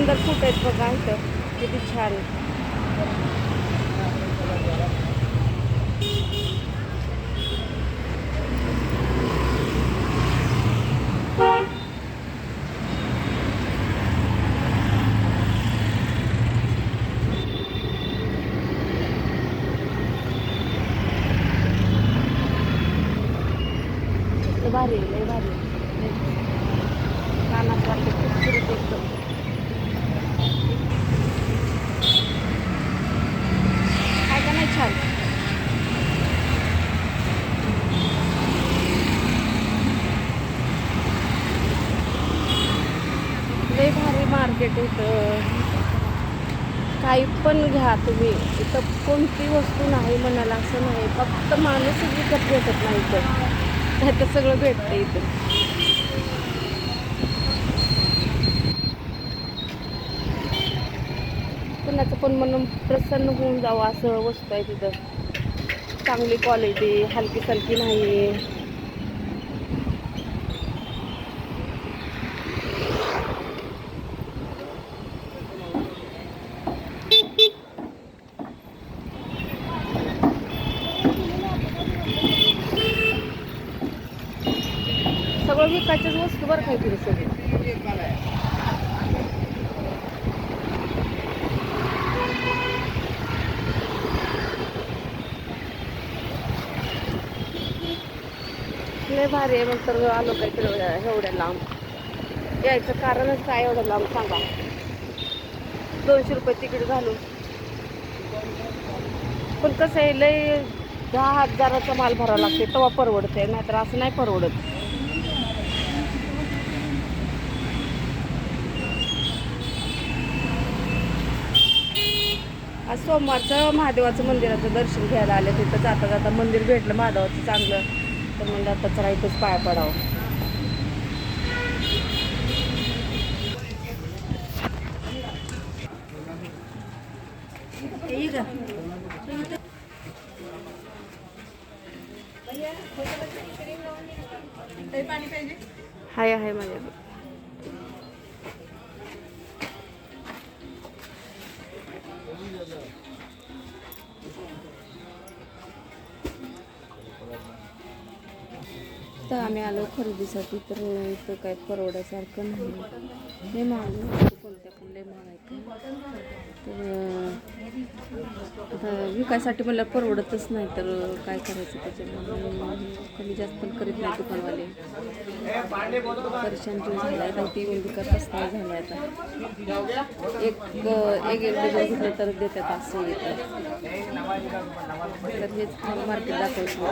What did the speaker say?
सुंदर फूट आहेत बघा इथं. किती छान. भारी लय भारी कानात वाटते खूप सुरू एकदम काय का नाही छान. लय भारी मार्केट होतं. काही पण घ्या तुम्ही. इथं कोणती वस्तू नाही म्हणाला असं नाही. फक्त माणूसच विकत भेटत नाही तर नाही तर सगळं भेटतं इथं. असं पण मन प्रसन्न होऊन जावं असं वस्तू आहे तिथं. चांगली क्वालिटी हलकी सलकी नाही. सगळं विकायच्याच वस्तू बरं काय तिथे सगळं? लय भारी आहे मग तर आलो काय तर एवढ्या लांब. यायचं कारणच काय एवढं लांब सांगा. दोनशे रुपये तिकीट घालून. पण कसं आहे लय दहा हजाराचा माल भरावा लागते तेव्हा परवडते नाहीतर असं नाही परवडत. आज सोमवारचं महादेवाचं मंदिराचं दर्शन घ्यायला आलं तिथं जाता जाता मंदिर भेटलं महादेवाचं चांगलं. तर म्हणलं आता चला इथंच पाया पडावं. हाय आहे माझ्याकडे तर आम्ही आलो खरेदीसाठी तर इथं काय परवड्यासारखं नाही लय महाग आहे. कोणत्या पण लय महाग आहे तर आता विकायसाठी मला परवडतच नाही तर काय करायचं त्याच्यामुळे कमी जास्त पण करीत नाही दुकानवाले. परेशान जीव झाला आहे ती येऊन विकत असताना झाले आता. एक एक एक डझन घेतलं तर देतात असं येतं. तर हेच मार्केट दाखवू शकतो